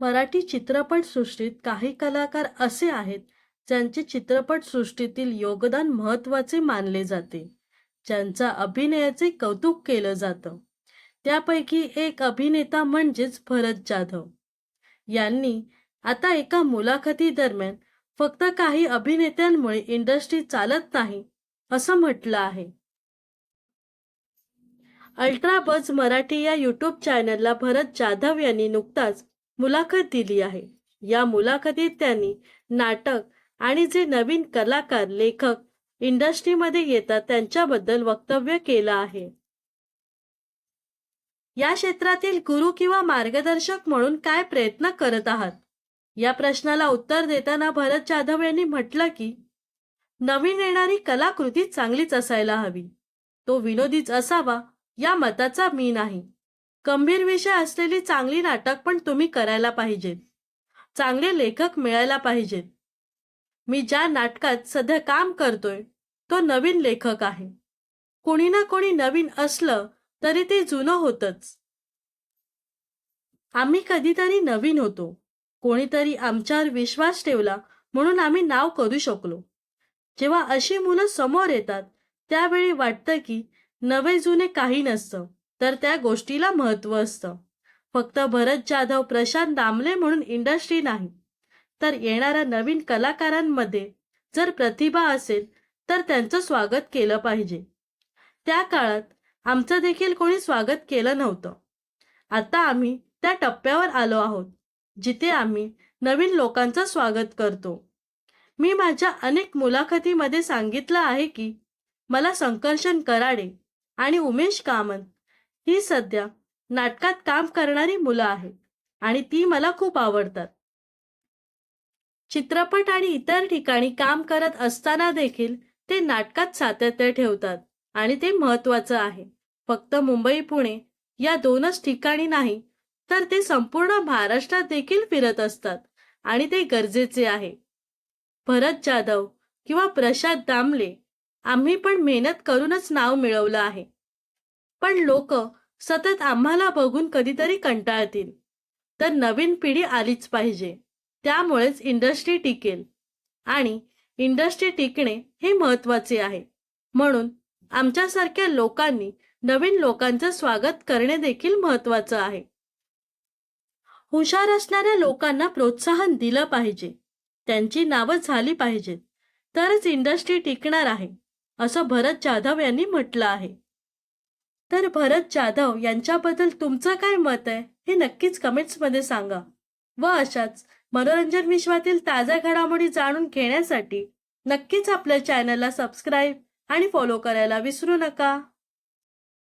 मराठी चित्रपटसृष्टीत काही कलाकार असे आहेत ज्यांचे चित्रपटसृष्टीतील योगदान महत्त्वाचे मानले जाते. ज्यांचा अभिनयाचे कौतुक केलं जातं. त्यापैकी एक अभिनेता म्हणजेच भरत जाधव. यांनी आता एका मुलाखती दरम्यान फक्त काही अभिनेत्यांमुळे इंडस्ट्री चालत नाही असं म्हटलं आहे. अल्ट्रा बज मराठी या युट्यूब चॅनलला भरत जाधव यांनी नुकताच मुलाखत दिली आहे. या मुलाखतीत त्यांनी नाटक आणि जे नवीन कलाकार लेखक इंडस्ट्रीमध्ये येतात त्यांच्याबद्दल वक्तव्य केलं आहे. या क्षेत्रातील गुरु किंवा मार्गदर्शक म्हणून काय प्रयत्न करत आहात? या प्रश्नाला उत्तर देताना भरत जाधव यांनी म्हटलं की नवीन येणारी कलाकृती चांगलीच असायला हवी. तो विनोदीच असावा या मताचा मी नाही. गंभीर विषय असलेली चांगली नाटक पण तुम्ही करायला पाहिजेत चांगले लेखक मिळायला पाहिजेत मी ज्या नाटकात सध्या काम करतोय तो नवीन लेखक आहे. कोणी ना कोणी नवीन असलं तरी ते जुनं होतच. आम्ही कधीतरी नवीन होतो. कोणीतरी आमच्यावर विश्वास ठेवला म्हणून आम्ही नाव करू शकलो. जेव्हा अशी मुलं समोर येतात त्यावेळी वाटतं की नवे जुने काही नसतं. तर त्या गोष्टीला महत्त्व असतं. फक्त भरत जाधव प्रशांत दामले म्हणून इंडस्ट्री नाही. तर येणाऱ्या नवीन कलाकारांमध्ये जर प्रतिभा असेल तर त्यांचं स्वागत केलं पाहिजे. त्या काळात आमचं देखील कोणी स्वागत केलं नव्हतं. आता आम्ही त्या टप्प्यावर आलो आहोत जिथे आम्ही नवीन लोकांचं स्वागत करतो. मी माझ्या अनेक मुलाखतीमध्ये सांगितलं आहे की मला संकर्षण कराडे आणि उमेश कामत ही सध्या नाटकात काम करणारी मुलं आहेत आणि ती मला खूप आवडतात. चित्रपट आणि इतर ठिकाणी काम करत असताना देखील ते नाटकात सातत्य ठेवतात आणि ते महत्वाचं आहे. फक्त मुंबई पुणे या दोनच ठिकाणी नाही तर ते संपूर्ण महाराष्ट्रात देखील फिरत असतात आणि ते गरजेचे आहे. भरत जाधव किंवा प्रशांत दामले आम्ही पण मेहनत करूनच नाव मिळवलं आहे. पण लोक सतत आम्हाला बघून कधीतरी कंटाळतील. तर नवीन पिढी आलीच पाहिजे. त्यामुळेच इंडस्ट्री टिकेल. आणि इंडस्ट्री टिकणे हे महत्त्वाचे आहे. म्हणून आमच्यासारख्या लोकांनी नवीन लोकांचं स्वागत करणे देखील महत्वाचं आहे. हुशार असणाऱ्या लोकांना प्रोत्साहन दिलं पाहिजे. त्यांची नावं झाली पाहिजेत. तरच इंडस्ट्री टिकणार आहे असं भरत जाधव यांनी म्हटलं आहे. तर भरत जाधव यांच्याबद्दल तुमचं काय मत आहे? हे नक्कीच कमेंट्समध्ये सांगा. व अशाच मनोरंजन विश्वातील ताज्या घडामोडी जाणून घेण्यासाठी नक्कीच आपल्या चॅनलला सबस्क्राईब आणि फॉलो करायला विसरू नका.